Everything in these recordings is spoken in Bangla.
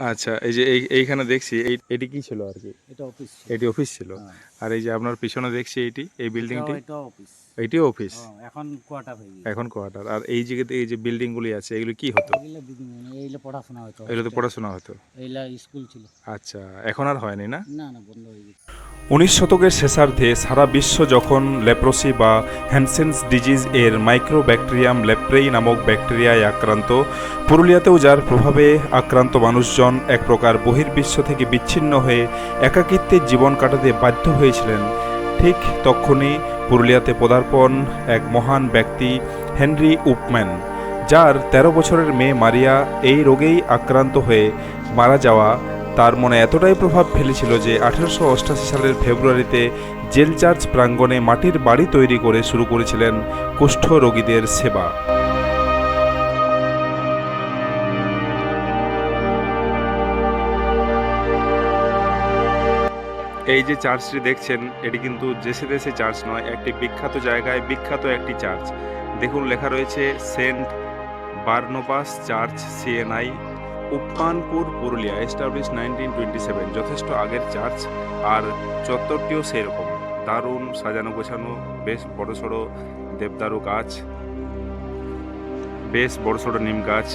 আচ্ছা এই যে এই এইখানে দেখছি এই এটি কি ছিল আর কি? এটা অফিস এটি অফিস ছিল। হ্যাঁ। আর এই যে আপনার পিছনে দেখছি এটি এই বিল্ডিংটি? এটাও অফিস। এইটিও অফিস এখন কোয়ার্টার হয়ে গেছে এখন কোয়ার্টার আর এই জায়গাতে এই যে বিল্ডিং গুলি আছে এগুলো কি হতো? এগুলো দিদিমণি এইগুলো পড়াশোনা হতো। এগুলো তো পড়াশোনা হতো। এইগুলা স্কুল ছিল। আচ্ছা এখন আর হয়নি না? না না বন্ধ হয়ে গেছে উনিশ শতকের শেষার্ধে সারা বিশ্ব যখন লেপ্রোসি বা হ্যানসেন্স ডিজিজ এর মাইক্রোব্যাকটেরিয়াম লেপ্রেই নামক ব্যাকটেরিয়ায় আক্রান্ত পুরুলিয়াতেও যার প্রভাবে আক্রান্ত মানুষজন এক প্রকার বহির্বিশ্ব থেকে বিচ্ছিন্ন হয়ে একাকিত্বের জীবন কাটাতে বাধ্য হয়েছিলেন ঠিক তখনই পুরুলিয়াতে পদার্পণ এক মহান ব্যক্তি হেনরি উপম্যান, যার ১৩ বছরের মেয়ে মারিয়া এই রোগেই আক্রান্ত হয়ে মারা যাওয়া তার মনে এতটাই প্রভাব ফেলেছিল যে আঠারোশো সালের ফেব্রুয়ারিতে জেল চার্চ প্রাঙ্গণে মাটির বাড়ি তৈরি করে শুরু করেছিলেন কুষ্ঠ রোগীদের সেবা। এই যে চার্চটি দেখছেন, এটি কিন্তু দেশে দেশে চার্চ নয়, একটি বিখ্যাত জায়গায় বিখ্যাত একটি চার্চ। দেখুন, লেখা রয়েছে Saint Barnabas church, C N I, Uppanpur, Purulia establish nineteen twenty seven যথেষ্ট আগের চার্চ আর চত্বরটিও সেরকম। দারুণ সাজানো গোছানো, বেশ বড় সড়ো দেবদারু গাছ, বেশ বড় সড়ো নিম গাছ,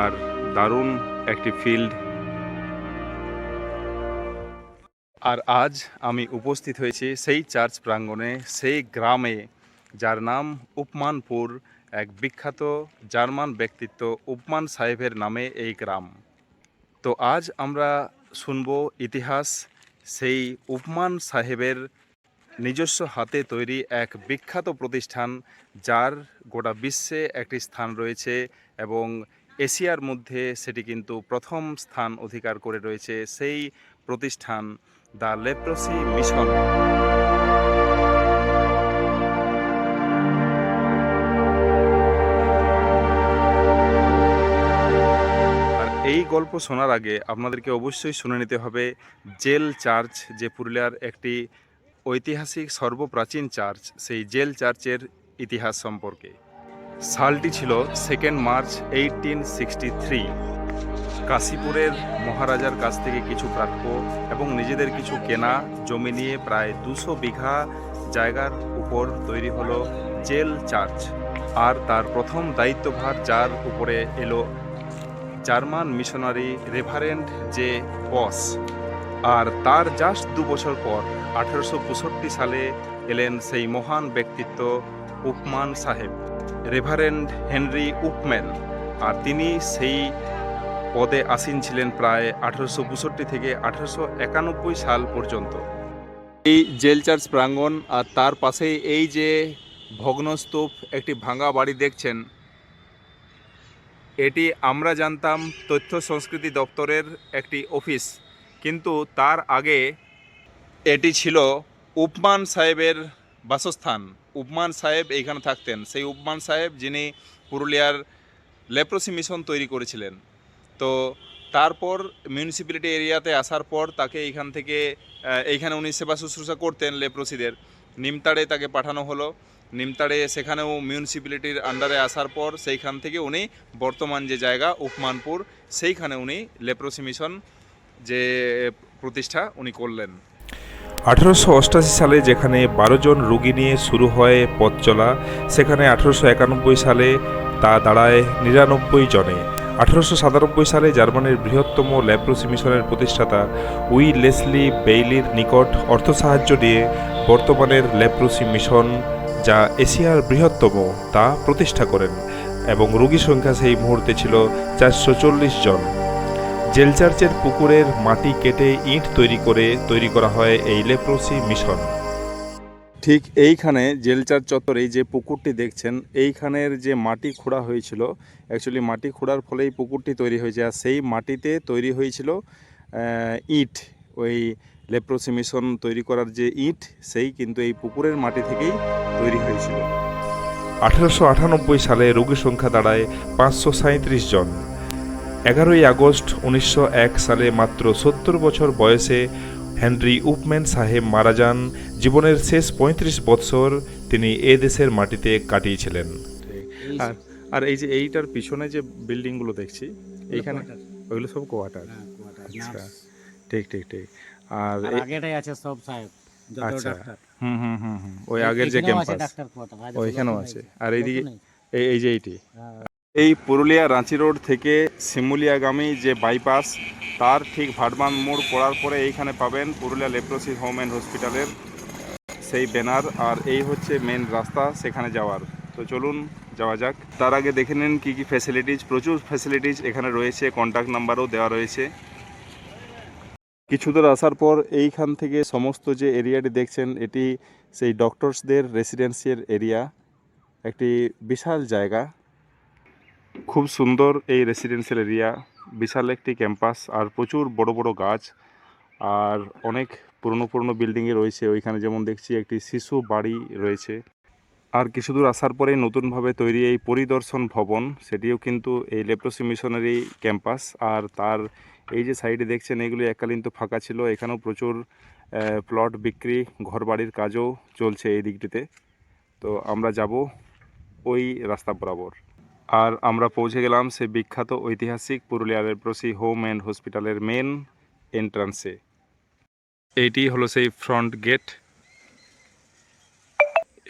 আর দারুণ একটি ফিল্ড। আর আজ আমি উপস্থিত হয়েছি সেই চার্চ প্রাঙ্গণে, সেই গ্রামে, যার নাম উপমানপুর, এক বিখ্যাত জার্মান ব্যক্তিত্ব উপমান সাহেবের নামে এই গ্রাম। তো আজ আমরা শুনব ইতিহাস, সেই উপমান সাহেবের নিজস্ব হাতে তৈরি এক বিখ্যাত প্রতিষ্ঠান, যার গোটা বিশ্বে একটি স্থান রয়েছে এবং এশিয়ার মধ্যে সেটি কিন্তু প্রথম স্থান অধিকার করে রয়েছে সেই প্রতিষ্ঠান। The leprosy mission. এই গল্প শোনার আগে আপনাদেরকে অবশ্যই শুনে নিতে হবে, জেল চার্চ, যে পুরুলিয়ার একটি ঐতিহাসিক সর্বপ্রাচীন চার্চ, সেই জেল চার্চের ইতিহাস সম্পর্কে। সালটি ছিল second March eighteen sixty three কাশীপুরের মহারাজার কাছ থেকে কিছু প্রাপ্য এবং নিজেদের কিছু কেনা জমি নিয়ে প্রায় দুশো বিঘা জায়গার উপর তৈরি হলো জেল চার্চ। আর তার প্রথম দায়িত্বভার যার উপরে এলো জার্মান মিশনারি রেভারেন্ট যে বস। আর তার জাস্ট দু বছর পর আঠেরোশো পঁয়ষট্টি সালে এলেন সেই মহান ব্যক্তিত্ব উপমান সাহেব, রেভারেন্ড হেনরি উপম্যান। আর তিনি সেই পদে আসীন ছিলেন প্রায় আঠারোশো থেকে আঠারোশো একানব্বই সাল পর্যন্ত। এই জেল চার্চ প্রাঙ্গণ আর তার পাশেই এই যে ভগ্নস্তূপ একটি ভাঙা বাড়ি দেখছেন, এটি আমরা জানতাম তথ্য সংস্কৃতি দপ্তরের একটি অফিস, কিন্তু তার আগে এটি ছিল উপমান সাহেবের বাসস্থান। উপমান সাহেব এইখানে থাকতেন। সেই উপমান সাহেব যিনি পুরুলিয়ার লেপ্রসি মিশন তৈরি করেছিলেন। তো তারপর মিউনিসিপ্যালিটি এরিয়াতে আসার পর তাকে এইখান থেকে এইখানে উনি সেবা শুশ্রূষা করতেন লেপ্রসিদের। নিমতাড়ে তাকে পাঠানো হলো। নিমতাড়ে সেখানেও মিউনিসিপ্যালিটির আন্ডারে আসার পর সেইখান থেকে উনি বর্তমান যে জায়গা, উপমানপুর, সেইখানে উনি লেপ্রসি মিশন যে প্রতিষ্ঠা উনি করলেন। আঠারোশো অষ্টাশি সালে যেখানে বারো জন রোগী নিয়ে শুরু হয় পথ চলা, সেখানে আঠারোশো একানব্বই সালে তা দাঁড়ায় নিরানব্বই জনে। আঠারোশো সাতানব্বই সালে জার্মানির বৃহত্তম ল্যাপ্রোসি মিশনের প্রতিষ্ঠাতা উই লেসলি বেইলির নিকট অর্থ সাহায্য নিয়ে বর্তমানের ল্যাপ্রোসি মিশন, যা এশিয়ার বৃহত্তম, তা প্রতিষ্ঠা করেন এবং রোগী সংখ্যা সেই মুহূর্তে ছিল চারশো চল্লিশ জন। জেলচার্চের পুকুরের মাটি কেটে ইট তৈরি করে তৈরি করা হয় এই লেপ্রোসি মিশন। ঠিক এইখানে জেলচার চত্বরে যে পুকুরটি দেখছেন, এইখানের যে মাটি খোঁড়া হয়েছিল অ্যাকচুয়ালি মাটি খোঁড়ার ফলেই পুকুরটি তৈরি হয়েছে আর সেই মাটিতে তৈরি হয়েছিল ইট, ওই লেপ্রোসি মিশন তৈরি করার যে ইট, সেই কিন্তু এই পুকুরের মাটি থেকেই তৈরি হয়েছিল। আঠারোশো আটানব্বই সালে রোগী সংখ্যা দাঁড়ায় পাঁচশো জন। এগারোই আগস্ট উনিশশো এক সালে মাত্র সত্তর বছর বয়সে হেনরি উপম্যান সাহেব মারা যান। জীবনের শেষ পঁয়ত্রিশ বৎসর তিনি এ দেশের মাটিতে কাটিয়েছিলেন। আর আর এই যে এইটার পিছনে যে বিল্ডিংগুলো দেখছি এইখানে ওইগুলো সব কোয়ার্টার হ্যাঁ আচ্ছা। ঠিক ঠিক ঠিক। আর আগেটাই আছে সব সাহেব আচ্ছা হুম হুম হুম হুম। ওই আগের যে ক্যাম্পাস ওইখানেও আছে। আর এইদিকে এই এই যে এইটি। হ্যাঁ, এই পুরুলিয়া রাঁচি রোড থেকে শিমুলিয়াগামী যে বাইপাস, তার ঠিক ভাটবান মোড় পড়ার পরে এইখানে পাবেন পুরুলিয়া লেপ্রোসি হোম অ্যান্ড হসপিটালের সেই ব্যানার, আর এই হচ্ছে মেন রাস্তা সেখানে যাওয়ার। তো চলুন যাওয়া যাক। তার আগে দেখে নিন কী কী ফ্যাসিলিটিস প্রচুর ফ্যাসিলিটিস এখানে রয়েছে কন্ট্যাক্ট নাম্বারও দেওয়া রয়েছে। কিছু দূর আসার পর এইখান থেকে সমস্ত যে এরিয়াটি দেখছেন, এটি সেই ডক্টরসদের রেসিডেন্সিয়াল এরিয়া একটি বিশাল জায়গা। খুব সুন্দর এই রেসিডেন্সিয়াল এরিয়া বিশাল একটি ক্যাম্পাস আর প্রচুর বড় বড় গাছ, আর অনেক পুরনো পুরনো বিল্ডিংয়ে রয়েছে। ওইখানে যেমন দেখছি একটি শিশু বাড়ি রয়েছে। আর কিছু দূর আসার পরে নতুনভাবে তৈরি এই পরিদর্শন ভবন, সেটিও কিন্তু এই লেপ্রোসি মিশনারি ক্যাম্পাস আর তার এই যে সাইডে দেখছেন, এগুলি এককালীন তো ফাঁকা ছিল। এখানেও প্রচুর প্লট বিক্রি, ঘরবাড়ির কাজও চলছে এই দিকটিতে। তো আমরা যাব ওই রাস্তা বরাবর। আর আমরা পৌঁছে গেলাম সে বিখ্যাত ঐতিহাসিক পুরুলিয়া লেপ্রোসি হোম অ্যান্ড হসপিটালের মেন এন্ট্রান্সে। এইটি হলো সেই ফ্রন্ট গেট।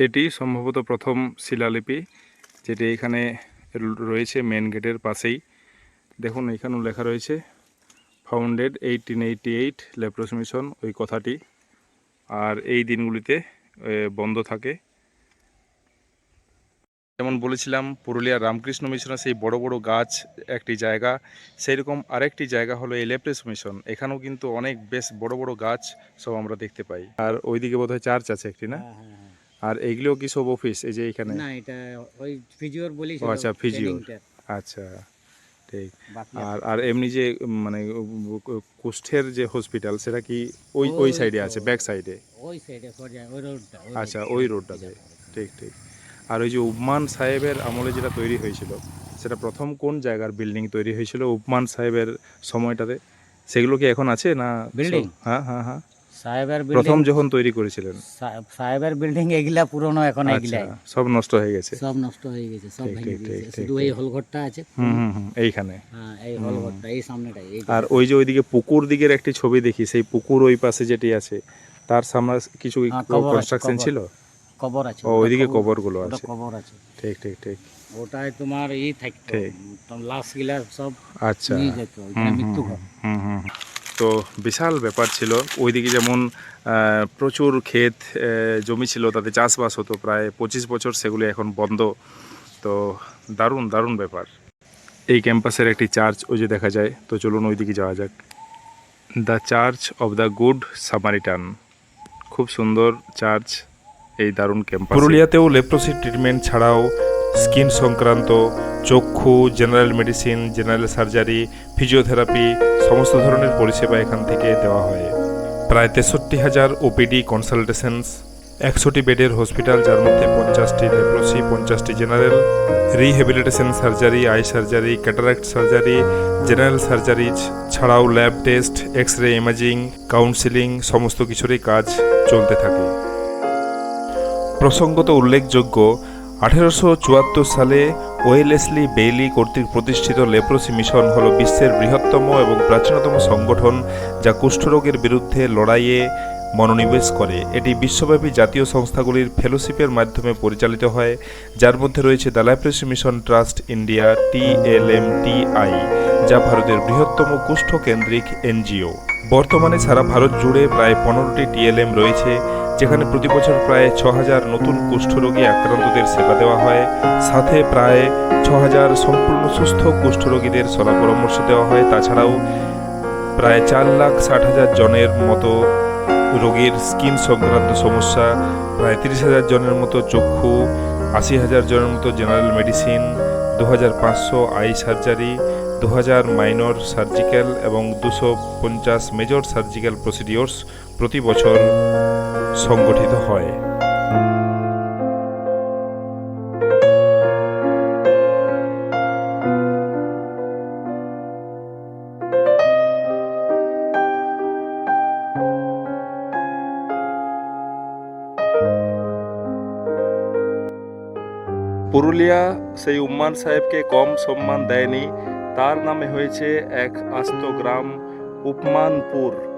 এটি সম্ভবত প্রথম শিলালিপি, যেটি এখানে রয়েছে মেন গেটের পাশেই। দেখুন, এখানেও লেখা রয়েছে founded eighteen eighty eight leprosy mission ওই কথাটি। আর এই দিনগুলিতে বন্ধ থাকে। যেমন বলেছিলাম পুরুলিয়ার রামকৃষ্ণ মিশনের সেই বড় বড় গাছ একটি জায়গা সেই রকম আরেকটি জায়গা হলো এই লেপ্রেস মিশন। এখানেও কিন্তু অনেক বেশ বড় বড় গাছ সব আমরা দেখতে পাই। আর ওইদিকে বোধহয় চার্চ আছে একটি না? হ্যাঁ, হ্যাঁ, হ্যাঁ। আর এইগুলোও কি সব অফিস এই যে এখানে? না এটা ওই ফিজিওর বলি আচ্ছা, physio। আচ্ছা ঠিক। আর আর এমনি যে মানে কুষ্ঠের যে হসপিটাল সেটা কি ওই ওই সাইডে আছে ব্যাক সাইডে? ওই সাইডে ওই রোডটা আচ্ছা ওই রোডটাতে ঠিক ঠিক। আর ওই যে উপমান সাহেবের আমলে যেটা তৈরি হয়েছিল সেটা প্রথম কোন জায়গার বিল্ডিং তৈরি হয়েছিল উপমান সাহেবের সময়টাতে? সেগুলো কি এখন আছে না Building? হ্যাঁ হ্যাঁ হ্যাঁ। সাহেবের প্রথম যখন তৈরি করেছিলেন। সাহেবের বিল্ডিং এগুলা পুরনো এখন আচ্ছা এগুলাই। সব নষ্ট হয়ে গেছে। সব নষ্ট হয়ে গেছে সব ভেঙে ঠিক, শুধু এই আছে। হুম হুম হুম এইখানে। হ্যাঁ এই এই সামনেটাই এই আর ওই যে ওইদিকে পুকুর দিকের একটি ছবি দেখি সেই পুকুর ওই পাশে যেটি আছে তার সামনে কিছু হ্যাঁ, কনস্ট্রাকশন ছিল? কবর আছে ও ওইদিকে কবর- কবরগুলো আছে। কবর আছে। ঠিক ঠিক ঠিক। ওটায় তোমার ই থাকতো। লাশ গিলা সব আচ্ছা। নিয়ে যেত মৃত্যু হুম, ঘর হুম। তো বিশাল ব্যাপার ছিল ওইদিকে যেমন প্রচুর ক্ষেত জমি ছিল তাতে চাষবাস হতো প্রায় পঁচিশ বছর সেগুলি এখন বন্ধ। তো দারুণ দারুণ ব্যাপার। এই ক্যাম্পাসের একটি চার্চ ওই যে দেখা যায় তো চলুন ওইদিকে যাওয়া যাক। The church of the good Samaritan. খুব সুন্দর চার্চ। এই দারুণ ক্যাম্পাস পুরুলিয়াতেও লেপ্রোসি ট্রিটমেন্ট ছাড়াও স্কিন সংক্রান্ত, চক্ষু general medicine general surgery physiotherapy সমস্ত ধরনের পরিষেবা এখান থেকে দেওয়া হয়। প্রায় তেষট্টি হাজার ওপিডি কনসালটেশনস একশোটি বেডের হসপিটাল যার মধ্যে পঞ্চাশটি লেপ্রোসি পঞ্চাশটি general rehabilitation surgery eye surgery cataract surgery general surgeries ছাড়াও lab test X ray imaging counselling সমস্ত কিছুরই কাজ চলতে থাকে। প্রসঙ্গত উল্লেখযোগ্য, আঠেরোশো চুয়াত্তর সালে ওয়েলেসলি বেইলি কর্তৃক প্রতিষ্ঠিত লেপ্রোসি মিশন হল বিশ্বের বৃহত্তম এবং প্রাচীনতম সংগঠন যা কুষ্ঠরোগের বিরুদ্ধে লড়াইয়ে মনোনিবেশ করে। এটি বিশ্বব্যাপী জাতীয় সংস্থাগুলির ফেলোশিপের মাধ্যমে পরিচালিত হয়, যার মধ্যে রয়েছে the leprosy mission trust India T L M T I যা ভারতের বৃহত্তম কুষ্ঠ কেন্দ্রিক এনজিও। বর্তমানে সারা ভারত জুড়ে প্রায় পনেরোটি টিএলএম রয়েছে যেখানে প্রতি বছর প্রায় ছ হাজার নতুন কুষ্ঠরোগী আক্রান্তদের সেবা দেওয়া হয়, সাথে প্রায় ছ হাজার সম্পূর্ণ সুস্থ কুষ্ঠরোগীদের সলা পরামর্শ দেওয়া হয়। তাছাড়াও প্রায় চার লাখ ষাট হাজার জনের মতো রোগীর স্কিন সংক্রান্ত সমস্যা, প্রায় তিরিশ হাজার জনের মতো চক্ষু, আশি হাজার জনের মতো জেনারেল মেডিসিন দু হাজার পাঁচশো আই সার্জারি দু হাজার মাইনর সার্জিক্যাল এবং দুশো পঞ্চাশ মেজর সার্জিক্যাল প্রসিডিওর্স প্রতি বছর সংগঠিত হয়। পুরুলিয়া সেই উম্মান সাহেবকে কম সম্মান দেয়নি। তার নামে হয়েছে এক আস্ত গ্রাম, উপমানপুর।